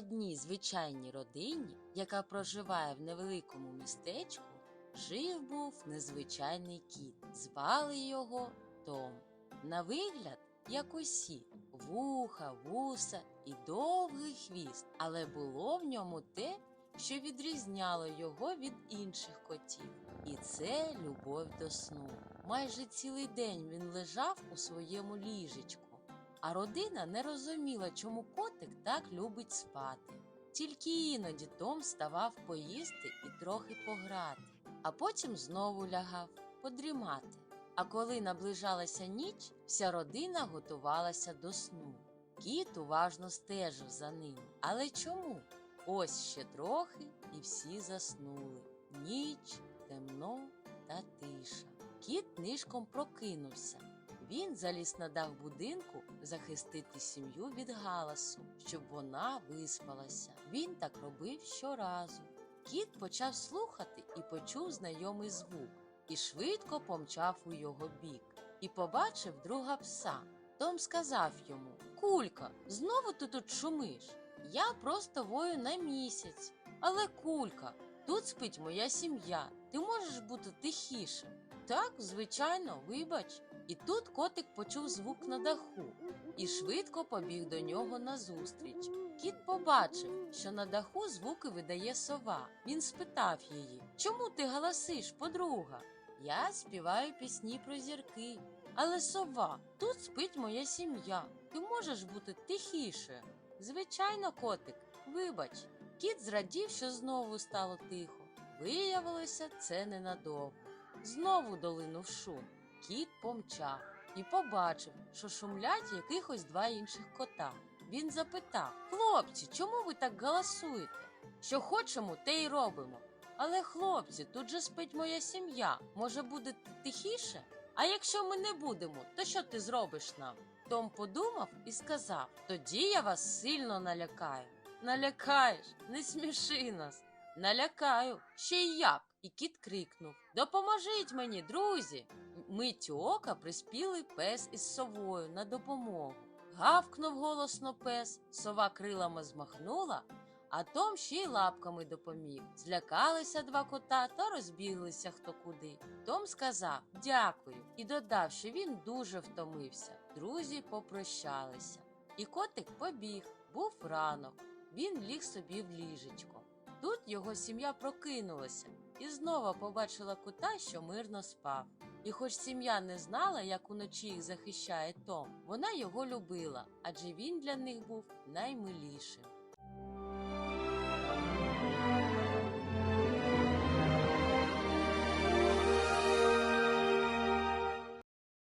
одній звичайній родині, яка проживає в невеликому містечку, жив був незвичайний кіт. Звали його Том. На вигляд, як усі, вуха, вуса і довгий хвіст, але було в ньому те, що відрізняло його від інших котів. І це любов до сну. Майже цілий день він лежав у своєму ліжечку, а родина не розуміла, чому котик так любить спати. Тільки іноді Том ставав поїсти і трохи пограти, а потім знову лягав подрімати. А коли наближалася ніч, вся родина готувалася до сну. Кіт уважно стежив за ним. Але чому? Ось ще трохи, і всі заснули. Ніч, темно та тиша. Кіт нишком прокинувся. Він заліз на дах будинку захистити сім'ю від галасу, щоб вона виспалася. Він так робив щоразу. Кіт почав слухати і почув знайомий звук, і швидко помчав у його бік, і побачив друга пса. Том сказав йому Кулька, знову ти тут шумиш? Я просто вою на місяць. Але кулька, тут спить моя сім'я. Ти можеш бути тихішим. Так, звичайно, вибач. І тут котик почув звук на даху і швидко побіг до нього назустріч. Кіт побачив, що на даху звуки видає сова. Він спитав її Чому ти галасиш, подруга? Я співаю пісні про зірки. Але сова, тут спить моя сім'я. Ти можеш бути тихіше. Звичайно, котик, вибач. Кіт зрадів, що знову стало тихо. Виявилося, це ненадовго. Знову долинув шум. Кіт помчав і побачив, що шумлять якихось два інших кота. Він запитав Хлопці, чому ви так галасуєте? Що хочемо, те й робимо. Але, хлопці, тут же спить моя сім'я. Може, буде тихіше? А якщо ми не будемо, то що ти зробиш нам? Том подумав і сказав: Тоді я вас сильно налякаю. Налякаєш, не сміши нас. Налякаю, ще й як. І кіт крикнув Допоможіть мені, друзі. Миттю ока приспіли пес із совою на допомогу. Гавкнув голосно пес, сова крилами змахнула, а Том ще й лапками допоміг. Злякалися два кота та розбіглися хто куди. Том сказав дякую і додав, що він дуже втомився. Друзі попрощалися. І котик побіг, був ранок. Він ліг собі в ліжечко. Тут його сім'я прокинулася і знову побачила кута, що мирно спав. І хоч сім'я не знала, як уночі їх захищає Том, вона його любила, адже він для них був наймилішим.